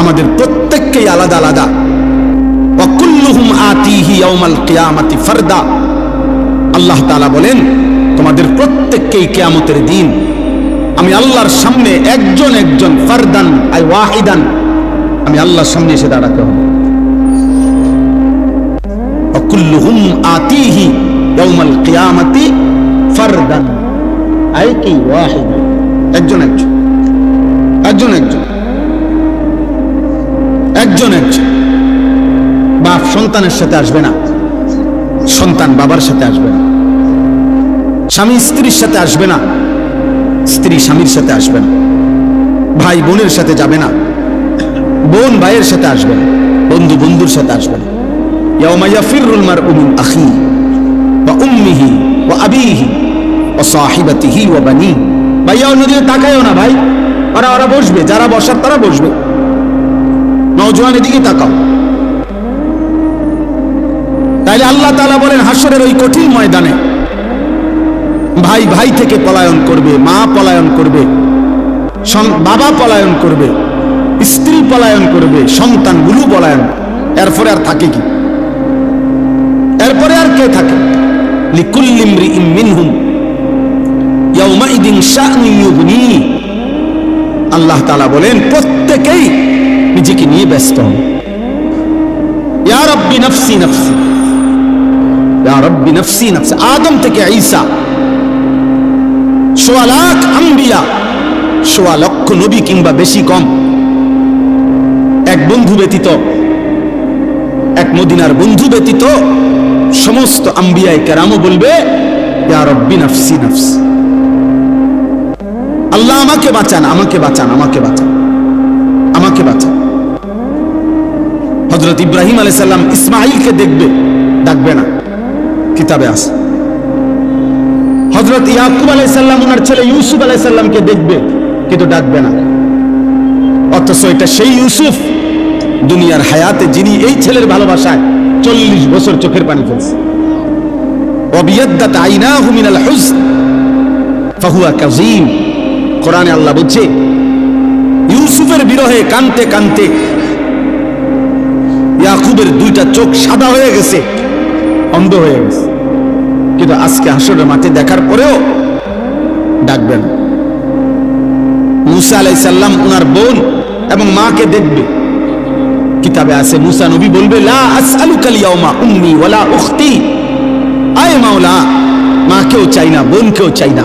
আমাদের প্রত্যেককেই আলাদা আলাদা। অকুল্লুহুম আতিহি ইয়াউমাল কিয়ামাতি ফারদা। আল্লাহ তালা বলেন, তোমাদের প্রত্যেককেই কেয়ামতের দিন আমি আল্লাহর সামনে একজন একজন ফারদান, আই ওয়াহিদান, আমি আল্লাহর সামনে এসে দাঁড়াতে হবে। অকুল্লুহুম আতিহি ইয়াউমাল কিয়ামাতি ফারদান, আই কি ওয়াহিদান? একজন একজন একজন একজন। একজন একজন বাপ সন্তানের সাথে আসবে না। সন্তান বাবার সাথে আসবে না। স্বামী স্ত্রীর সাথে আসবে না। স্ত্রী স্বামীর সাথে আসবে না। ভাই বোনের সাথে যাবে না। বোন ভাইয়ের সাথে আসবে না। বন্ধু বন্ধুর সাথে আসবে না। ইয়াউমাইয়া ফিরুল মার উমিন আখি বা উম্মিহি বা আবিহি ও সাহিবাতিহি ও বানি ইয়াও অন্যদিকে তাকায়ও না ভাই। ওরা ওরা বসবে। যারা বসার তারা বসবে। নওজোয়ান এদিকে তাকাও। তাইলে আল্লাহ তাআলা বলেন হাসরের ওই কঠিন ময়দানে ভাই ভাই থেকে পলায়ন করবে, মা পলায়ন করবে বাবা পলায়ন করবে, স্ত্রী পলায়ন করবে, সন্তানগুলো পলায়ন এরপরে আর থাকে কি? এরপরে আর কে থাকে? আল্লাহ তাআলা বলেন, প্রত্যেকেই নিজেকে নিয়ে ব্যস্ত। আদম থেকে ঈসা। সোয়া লাখ আম্বিয়া। সোয়া লক্ষ নবী কিংবা বেশি কম। এক বন্ধু ব্যতীত, এক মদিনার বন্ধু ব্যতীত সমস্ত আম্বিয়ায় কেরামও বলবে আল্লাহ আমাকে বাঁচান আমাকে বাঁচান আমাকে বাঁচান। আমাকে বাঁচান। হজরত ইব্রাহিম আলাই সাল্লাম ইসমাইলকে দেখবে, ডাকবে না। কিতাবে আছে। হজরত ইয়াকুব আলাই সাল্লাম ওনার ছেলে ইউসুফ আলাই সাল্লামকে দেখবে, কিন্তু ডাকবে না। অথচ এটা সেই ইউসুফ, দুনিয়ার হায়াতে যিনি এই ছেলের ভালোবাসায় চল্লিশ বছর চোখের পানি ফেলছে। অবিয়দ্দাত আইনাহু মিনাল হুজন ফাহুয়া কাযীম। কোরআনে আল্লাহ বলছে, ইউসুফের বিরহে কানতে কানতে ইয়াকুবের দুইটা চোখ সাদা হয়ে গেছে, অন্ধ হয়ে গেছে। কিন্তু আজকে হাসরের মাঠে দেখার পরেও ডাকবেন। মুসা আলাই সাল্লাম ওনার বোন এবং মাকে দেখবে। কিতাবে আছে, মুসা নবী বলবে, লা আসআলুকাল ইয়াউমা উম্মি ওয়ালা উখতি। আয় মাওলা, মাকেও চাই না, বোনকেও চাই না।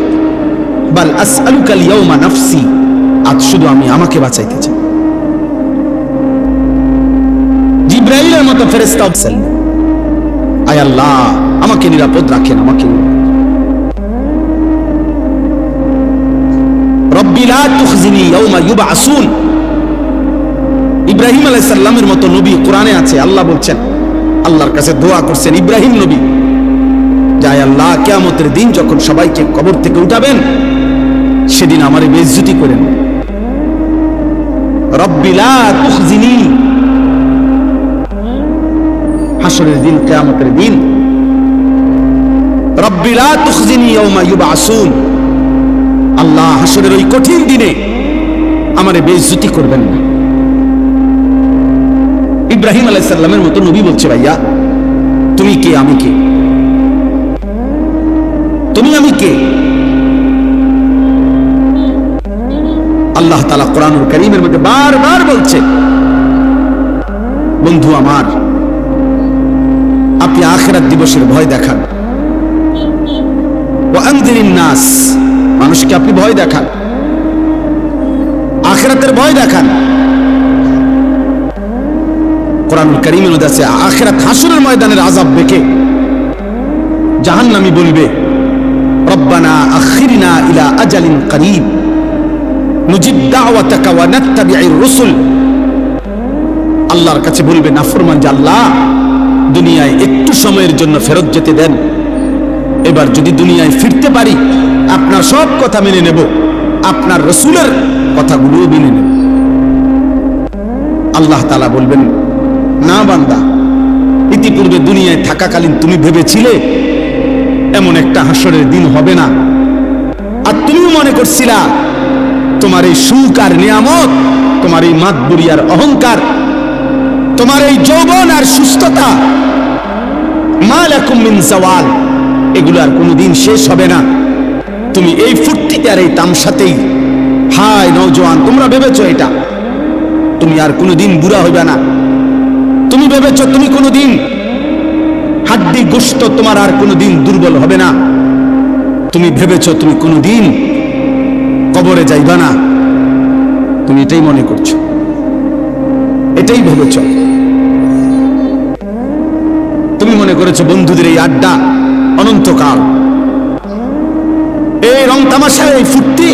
বাল আসআলুকাল ইয়াউমা নাফসি, আজ শুধু আমি, আমাকে বাঁচাইতে চাই। জিব্রাইলের মতো ফেরেশতা অবসেল আয় আল্লাহ, আমাকে নিরাপদ রাখেন, আমাকে রব্বি লা তুখজিনি ইয়াউমা ইব্রাহিম মতো নবী কোরআনে আছে, আল্লাহ বলছেন, আল্লাহর কাছে দোয়া করছেন, ইব্রাহিম নবী। যায় আল্লাহ, কিয়ামতের দিন যখন সবাইকে কবর থেকে উঠাবেন, সেদিন আমারে বেইজ্জতি করেন। রব্বি লা তুখজিনি হাসরের দিন, কিয়ামতের দিন। রব্বি লা তুখজিনি ইয়াউমা ইউবআসুন আল্লাহ হাসরের ওই কঠিন দিনে আমারে বেইজ্জতি করবেন না। ইব্রাহিম আলাইসাল্লামের মতো নবী বলছে, ভাইয়া, তুমি কে? আমি কে? তুমি আমি কে? আল্লাহ তালা কোরআনুল করিমের মধ্যে বারবার বলছে, বন্ধু আমার আখেরাত দিবসের ভয় দেখান। নাস, মানুষকে আপনি ভয় দেখান। আখেরাতের ভয় দেখান। কোরআন করিমের আছে, আখেরাত হাসুরের ময়দানের আজাব দেখে জাহান্নামী বলবে আল্লাহর কাছে বলবে, নাফরমান যে আল্লাহ দুনিয়ায় একটু সময়ের জন্য ফেরত যেতে দেন। এবার যদি দুনিয়ায় ফিরতে পারি, আপনার সব কথা মেনে নেব, আপনার রসুলের কথাগুলোও মেনে নেব। আল্লাহ তালা বলবেন, না বান্দা, ইতিপূর্বে দুনিয়ায় থাকাকালীন তুমি ভেবেছিলে এমন একটা হাসরের দিন হবে না। আর তুমিও মনে করছিলা, তোমার এই সুখ আর নিয়ামত, তোমার এই মাতবুরি আর অহংকার তোমার এই যৌবন আর সুস্থতা মালাকুম মিন জাওয়াল। এগুলো আর কোনোদিন শেষ হবে না। তুমি এই ফুর্তিতে আর এই তামসাতেই। হায় নৌজওয়ান তোমরা ভেবেছো এটা? তুমি আর কোনোদিন বুড়া হইবে না। তুমি ভেবেছো তুমি কোনোদিন হাড্ডি গোস্ত তোমার আর কোনোদিন দুর্বল হবে না। তুমি ভেবেছো তুমি কোনোদিন কবরে যাইবা না। তুমি এটাই মনে করছ। এটাই ভেবেছো। তুমি মনে করেছ বন্ধুদের এই আড্ডা অনন্তকাল? এই রং তামাশা, এই ফুর্তি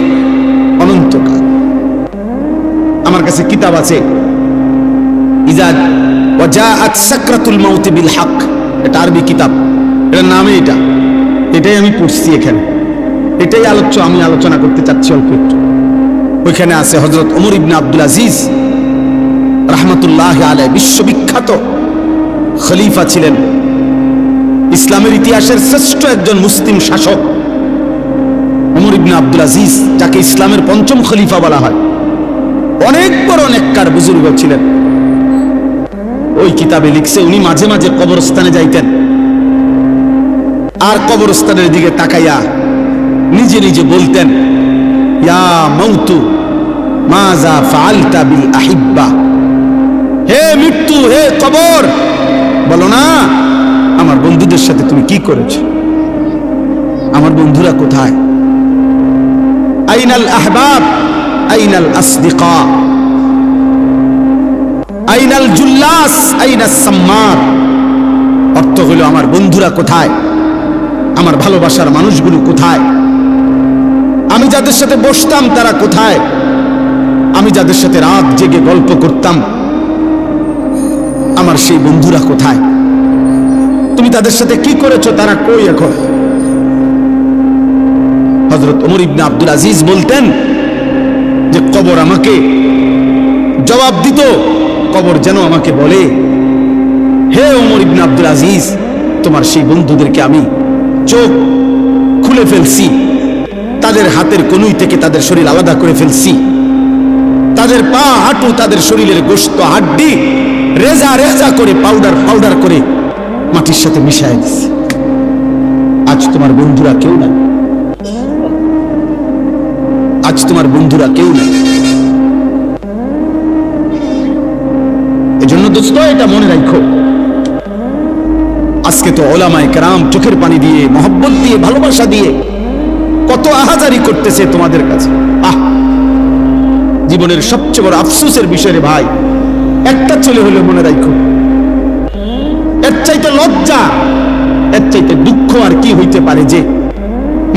অনন্তকাল। আমার কাছে কিতাব আছে। ইজাদ ওয়াজাআত সাকরাতুল মাউত বিল হক। এটা আরবি কিতাব। এটার নামে এটা। এটাই আমি পড়ছি এখানে। এটাই আলোচ্য, আমি আলোচনা করতে চাচ্ছি অল্প একটু। ওইখানে আছে হজরত ওমর ইবনে আব্দুল আজিজ রহমতুল্লাহ আলাই বিশ্ববিখ্যাত খলিফা ছিলেন। ইসলামের ইতিহাসের শ্রেষ্ঠ একজন মুসলিম শাসক। ওমর ইবনে আব্দুল আজিজ, যাকে ইসলামের পঞ্চম খলিফা বলা হয়। অনেক বড় নেককার বুজুর্গ ছিলেন। ওই কিতাবে লিখছে, উনি মাঝে মাঝে কবরস্থানে যাইতেন। আর কবরস্থানের দিকে তাকাইয়া নিজে নিজে বলতেন, ইয়া মৌতু মাজা ফালতা বিল আহিব্বা? হে মৃত্যু, হে কবর! বলো না, আমার বন্ধুদের সাথে তুমি কি করেছ? আমার বন্ধুরা কোথায়? আইনাল আহবাব, আইনাল আসদিকা। আইনাল জুল্লাস সাম্মার। অর্থ হলো আমার বন্ধুরা কোথায়? আমার ভালোবাসার মানুষগুলো কোথায়? আমি যাদের সাথে বসতাম তারা কোথায়? আমি যাদের সাথে রাত জেগে গল্প করতাম আমার সেই বন্ধুরা কোথায়? তুমি তাদের সাথে কি করেছ? তারা কই এখন? হজরত ওমর ইবনে আব্দুল আজিজ বলতেন যে, কবর আমাকে জবাব দিত। কবর যেন আমাকে বলে, হে ওমর ইবনে আব্দুল আজিজ, তোমার সেই বন্ধুদেরকে আমি চোখ খুলে ফেলছি। তাদের হাতের কনুই থেকে তাদের শরীর আলাদা করে ফেলছি। তাদের পা হাঁটু তাদের শরীরের গোস্ত হাড্ডি রেজা রেজা করে পাউডার পাউডার করে মাটির সাথে মিশাই দিছি। আজ তোমার বন্ধুরা কেউ নাই। আজ তোমার বন্ধুরা কেউ নাই। এজন্য দোস্ত, এটা মনে রাখো। আজকে তো ওলামায় কেরাম চোখের পানি দিয়ে, মহব্বত দিয়ে, ভালোবাসা দিয়ে কত আহাজারি করতেছে তোমাদের কাছে। আহ! জীবনের সবচেয়ে বড় আফসোসের বিষয় রে ভাই। একটা চলে হলে মনে রাখো এর চাইতে লজ্জা, এর চাইতে দুঃখ আর কি হইতে পারে যে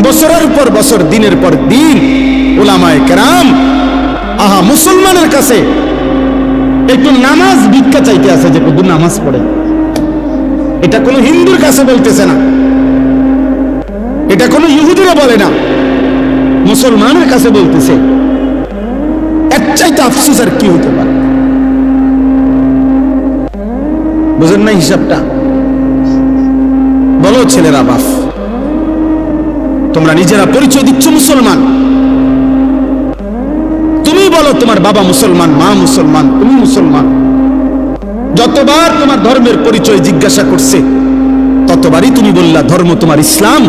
বছরের পর বছর, দিনের পর দিন ওলামায় কেরাম, আহা মুসলমানের কাছে একটু নামাজ ভিক্ষা চাইতে আছে যে কত নামাজ পড়ে। এটা কোনো হিন্দুর কাছে বলতেছে না। এটা কোনো ইহুদিরা বলে না। মুসলমানের কাছে বলতেছে। এর চাইতে আফসুস আর কি হতে পারে? বুঝেন না হিসাবটা? বলো ছেলেরা বাপ তোমরা নিজেরা পরিচয় দিচ্ছ মুসলমান। তুমি বলো তোমার বাবা মুসলমান, মা মুসলমান, তুমি মুসলমান। যতবার তোমার ধর্মের পরিচয় জিজ্ঞাসা করছে, ততবারই তুমি বললা, ধর্ম তোমার ইসলাম,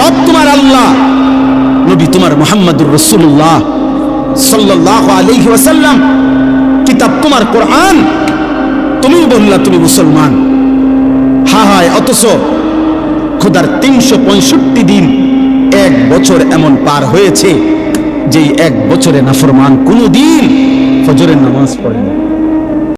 রব তোমার আল্লাহ, নবী তোমার মোহাম্মদুর রসুল্লাহ সাল্লাহ আলহি ওয়াসাল্লাম। কিতাব তোমার কোরআন তুমি বললা তুমি মুসলমান। হা হায়, অথচ খোদার তিনশো পঁয়ষট্টি দিন এক বছর এমন পার হয়েছে, যেই এক বছরে নাফরমান কোনো দিন ফজরের নামাজ পড়েনি।